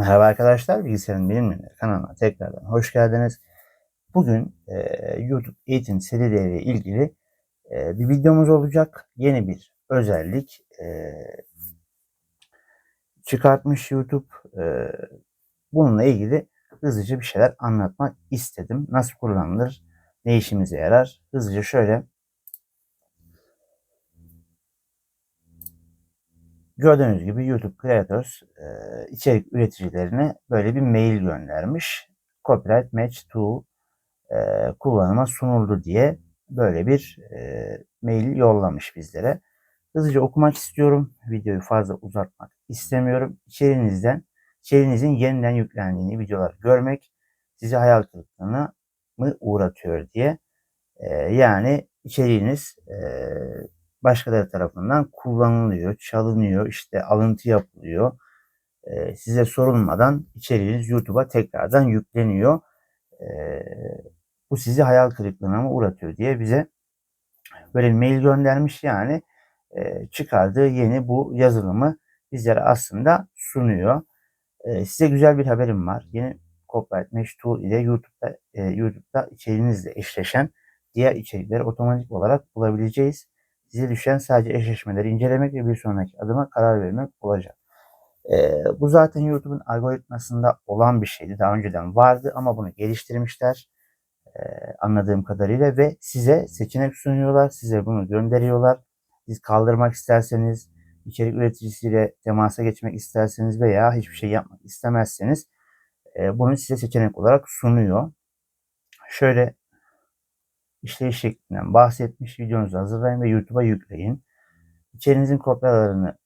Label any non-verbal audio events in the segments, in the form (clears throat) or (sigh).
Merhaba arkadaşlar, Bilgisayarın Bilimleri kanalına tekrardan hoş geldiniz. Bugün e, YouTube eğitim serileriyle ilgili e, bir videomuz olacak. Yeni bir özellik e, çıkartmış YouTube. E, bununla ilgili hızlıca bir şeyler anlatmak istedim. Nasıl kullanılır, ne işimize yarar? Hızlıca şöyle Gördüğünüz gibi YouTube Creators e, içerik üreticilerine böyle bir mail göndermiş. Copyright Match Tool e, kullanıma sunuldu diye böyle bir e, mail yollamış bizlere. Hızlıca okumak istiyorum. Videoyu fazla uzatmak istemiyorum. İçerinizden, içerinizin yeniden yüklendiğini videolar görmek sizi hayal kırıklığına mı uğratıyor diye. E, yani içeriğiniz e, başkaları tarafından kullanılıyor, çalınıyor, işte alıntı yapılıyor. E, size sorulmadan içeriğiniz YouTube'a tekrardan yükleniyor. E, bu sizi hayal kırıklığına mı uğratıyor diye bize böyle mail göndermiş yani e, çıkardığı yeni bu yazılımı bizlere aslında sunuyor. E, size güzel bir haberim var. Yeni Copyright Mesh Tool ile YouTube'da, e, YouTube'da içeriğinizle eşleşen diğer içerikleri otomatik olarak bulabileceğiz. Size düşen sadece eşleşmeleri incelemek ve bir sonraki adıma karar vermek olacak. Ee, bu zaten YouTube'un algoritmasında olan bir şeydi. Daha önceden vardı ama bunu geliştirmişler e, anladığım kadarıyla ve size seçenek sunuyorlar. Size bunu gönderiyorlar. Siz kaldırmak isterseniz, içerik üreticisiyle temasa geçmek isterseniz veya hiçbir şey yapmak istemezseniz e, bunu size seçenek olarak sunuyor. Şöyle işleyiş şeklinden bahsetmiş. Videonuzu hazırlayın ve YouTube'a yükleyin. İçerinizin kopyalarını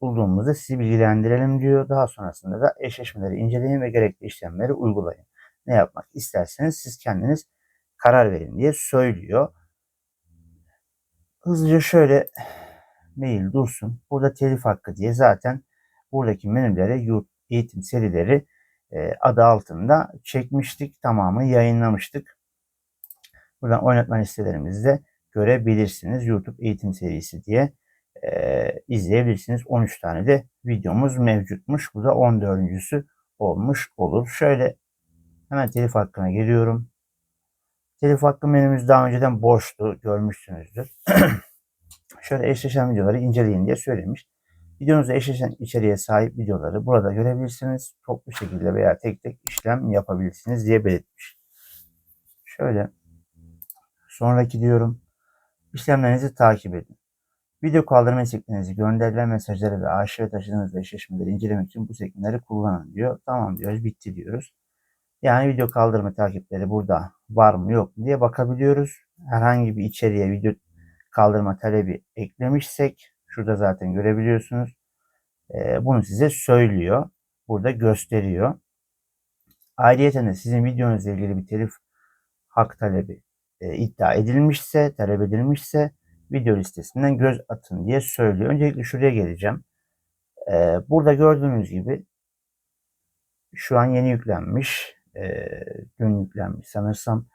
bulduğumuzda sizi bilgilendirelim diyor. Daha sonrasında da eşleşmeleri inceleyin ve gerekli işlemleri uygulayın. Ne yapmak isterseniz siz kendiniz karar verin diye söylüyor. Hızlıca şöyle mail dursun. Burada telif hakkı diye zaten buradaki menülere eğitim serileri e, adı altında çekmiştik. Tamamı yayınlamıştık. Buradan oynatma listelerimizde görebilirsiniz. YouTube eğitim serisi diye e, izleyebilirsiniz. 13 tane de videomuz mevcutmuş. Bu da 14.sü olmuş olur. Şöyle hemen telif hakkına geliyorum. Telif hakkı menümüz daha önceden boştu. Görmüşsünüzdür. (clears throat) Şöyle eşleşen videoları inceleyin diye söylemiş. Videonuzda eşleşen içeriğe sahip videoları burada görebilirsiniz. Toplu şekilde veya tek tek işlem yapabilirsiniz diye belirtmiş. Şöyle Sonraki diyorum. İşlemlerinizi takip edin. Video kaldırma sekmenizi gönderilen mesajları ve arşive taşıdığınız eşleşmeleri incelemek için bu sekmeleri kullanın diyor. Tamam diyoruz. Bitti diyoruz. Yani video kaldırma takipleri burada var mı yok mu diye bakabiliyoruz. Herhangi bir içeriğe video kaldırma talebi eklemişsek şurada zaten görebiliyorsunuz. Ee, bunu size söylüyor. Burada gösteriyor. Ayrıca de sizin videonuzla ilgili bir telif hak talebi e, iddia edilmişse, talep edilmişse video listesinden göz atın diye söylüyor. Öncelikle şuraya geleceğim. E, burada gördüğünüz gibi şu an yeni yüklenmiş. E, dün yüklenmiş sanırsam.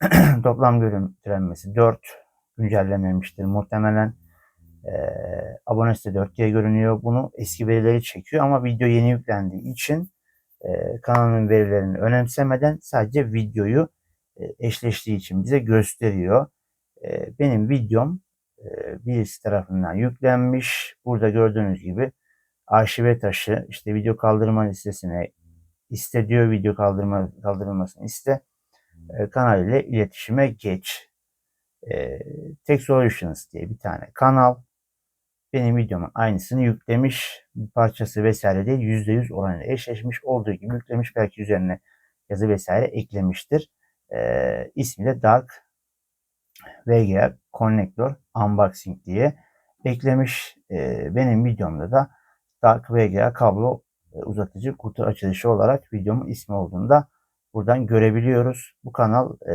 (clears throat) Toplam görüntülenmesi 4 güncellememiştir muhtemelen. E, abonesi de 4 diye görünüyor. Bunu eski verileri çekiyor ama video yeni yüklendiği için e, kanalın verilerini önemsemeden sadece videoyu eşleştiği için bize gösteriyor. E, benim videom e, birisi tarafından yüklenmiş. Burada gördüğünüz gibi arşive taşı işte video kaldırma listesine iste diyor. Video kaldırma, kaldırılmasını iste. Kanal ile iletişime geç. Tech Solutions diye bir tane kanal. Benim videomun aynısını yüklemiş. Bir parçası vesaire değil. %100 oranıyla eşleşmiş olduğu gibi yüklemiş. Belki üzerine yazı vesaire eklemiştir. E, ismi de Dark VGA Connector Unboxing diye eklemiş. E, benim videomda da Dark VGA kablo e, uzatıcı kutu açılışı olarak videomun ismi olduğunda buradan görebiliyoruz. Bu kanal e,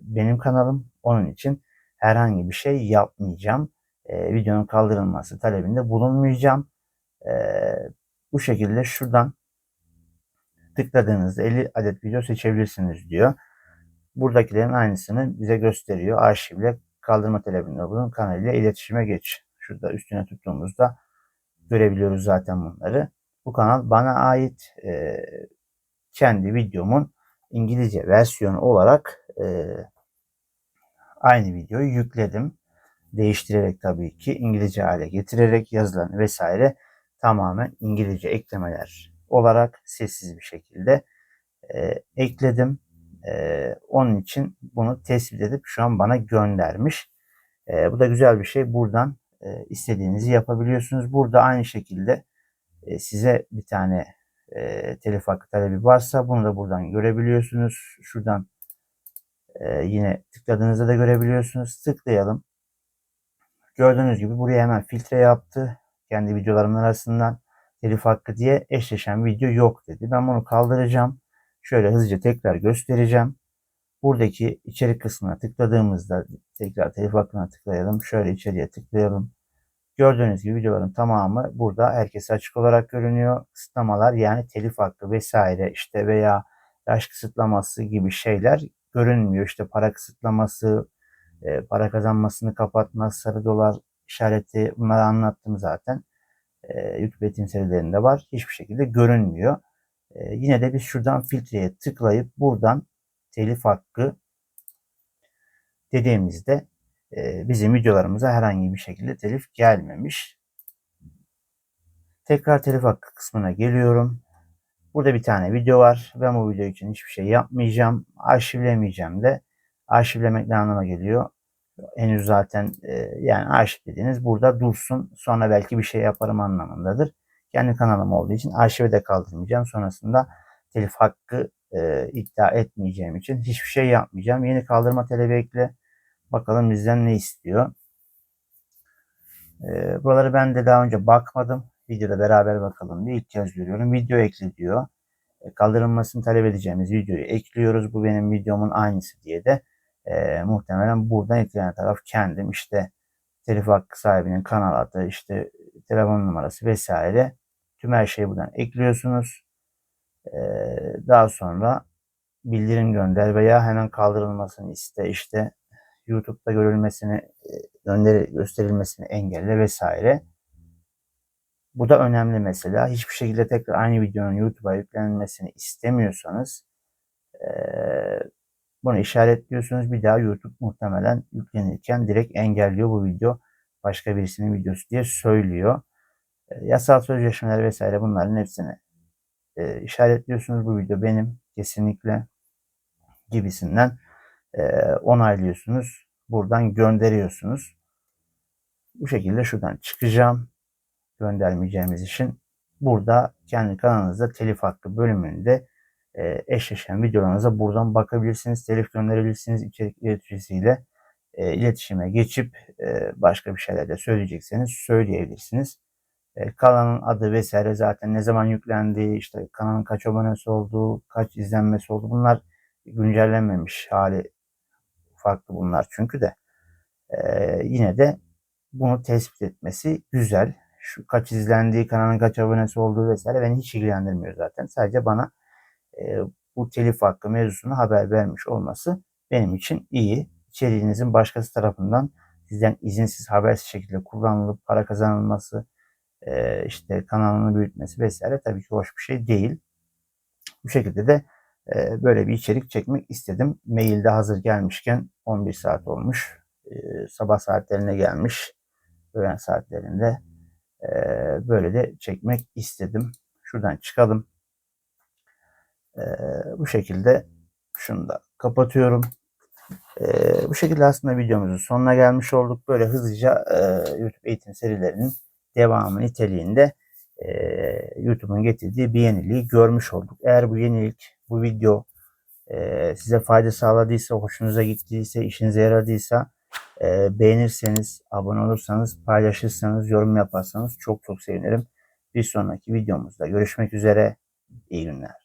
benim kanalım. Onun için herhangi bir şey yapmayacağım. E, videonun kaldırılması talebinde bulunmayacağım. E, bu şekilde şuradan tıkladığınızda 50 adet video seçebilirsiniz diyor buradakilerin aynısını bize gösteriyor. Arşivle kaldırma talebinde bulun kanalıyla iletişime geç. Şurada üstüne tuttuğumuzda görebiliyoruz zaten bunları. Bu kanal bana ait. E, kendi videomun İngilizce versiyonu olarak e, aynı videoyu yükledim. Değiştirerek tabii ki İngilizce hale getirerek yazılan vesaire tamamen İngilizce eklemeler olarak sessiz bir şekilde e, ekledim. E, onun için bunu tespit edip şu an bana göndermiş. E, bu da güzel bir şey. Buradan e, istediğinizi yapabiliyorsunuz. Burada aynı şekilde e, size bir tane e, telif hakkı talebi varsa bunu da buradan görebiliyorsunuz. Şuradan e, yine tıkladığınızda da görebiliyorsunuz. Tıklayalım. Gördüğünüz gibi buraya hemen filtre yaptı. Kendi videolarımın arasından telif hakkı diye eşleşen video yok dedi. Ben bunu kaldıracağım. Şöyle hızlıca tekrar göstereceğim. Buradaki içerik kısmına tıkladığımızda tekrar telif hakkına tıklayalım. Şöyle içeriye tıklayalım. Gördüğünüz gibi videoların tamamı burada herkese açık olarak görünüyor. Kısıtlamalar yani telif hakkı vesaire işte veya yaş kısıtlaması gibi şeyler görünmüyor. İşte para kısıtlaması, e, para kazanmasını kapatma, sarı dolar işareti bunları anlattım zaten. E, YouTube eğitim serilerinde var. Hiçbir şekilde görünmüyor. E, yine de biz şuradan filtreye tıklayıp buradan telif hakkı dediğimizde e, bizim videolarımıza herhangi bir şekilde telif gelmemiş. Tekrar telif hakkı kısmına geliyorum. Burada bir tane video var. Ben bu video için hiçbir şey yapmayacağım. Arşivlemeyeceğim de. Arşivlemek ne anlama geliyor? Henüz zaten e, yani arşivlediğiniz burada dursun. Sonra belki bir şey yaparım anlamındadır. Kendi kanalım olduğu için arşive de kaldırmayacağım. Sonrasında telif hakkı e, iddia etmeyeceğim için hiçbir şey yapmayacağım. Yeni kaldırma talebi ekle. Bakalım bizden ne istiyor. E, buraları ben de daha önce bakmadım. Videoda beraber bakalım diye kez görüyorum. Video ekle diyor. E, kaldırılmasını talep edeceğimiz videoyu ekliyoruz. Bu benim videomun aynısı diye de e, muhtemelen buradan eklenen taraf kendim. İşte telif hakkı sahibinin kanal adı, işte telefon numarası vesaire. Tüm her şeyi buradan ekliyorsunuz. E, daha sonra bildirim gönder veya hemen kaldırılmasını iste. İşte YouTube'da görülmesini, gönderi, gösterilmesini engelle vesaire. Bu da önemli mesela. Hiçbir şekilde tekrar aynı videonun YouTube'a yüklenmesini istemiyorsanız e, bunu işaretliyorsunuz. Bir daha YouTube muhtemelen yüklenirken direkt engelliyor bu video. Başka birisinin videosu diye söylüyor. E, yasal sözleşmeler vesaire bunların hepsini e, işaretliyorsunuz. Bu video benim kesinlikle gibisinden e, onaylıyorsunuz. Buradan gönderiyorsunuz. Bu şekilde şuradan çıkacağım. Göndermeyeceğimiz için. Burada kendi kanalınızda telif hakkı bölümünde e, eşleşen videolarınıza buradan bakabilirsiniz. Telif gönderebilirsiniz. içerik üreticisiyle e, iletişime geçip e, başka bir şeyler de söyleyecekseniz söyleyebilirsiniz. E, kanalın adı vesaire zaten ne zaman yüklendiği, işte kanalın kaç abonesi olduğu, kaç izlenmesi oldu bunlar güncellenmemiş hali farklı bunlar çünkü de e, yine de bunu tespit etmesi güzel. Şu kaç izlendiği, kanalın kaç abonesi olduğu vesaire beni hiç ilgilendirmiyor zaten. Sadece bana e, bu telif hakkı mevzusunu haber vermiş olması benim için iyi. İçeriğinizin başkası tarafından sizden izinsiz habersiz şekilde kullanılıp para kazanılması, e, işte kanalını büyütmesi vesaire tabii ki hoş bir şey değil. Bu şekilde de e, böyle bir içerik çekmek istedim. Mailde hazır gelmişken 11 saat olmuş. E, sabah saatlerine gelmiş. Öğlen saatlerinde e, böyle de çekmek istedim. Şuradan çıkalım. E, bu şekilde şunu da kapatıyorum. E, bu şekilde aslında videomuzun sonuna gelmiş olduk. Böyle hızlıca e, YouTube eğitim serilerinin devamı niteliğinde e, YouTube'un getirdiği bir yeniliği görmüş olduk. Eğer bu yenilik, bu video e, size fayda sağladıysa, hoşunuza gittiyse, işinize yaradıysa e, beğenirseniz, abone olursanız, paylaşırsanız, yorum yaparsanız çok çok sevinirim. Bir sonraki videomuzda görüşmek üzere. İyi günler.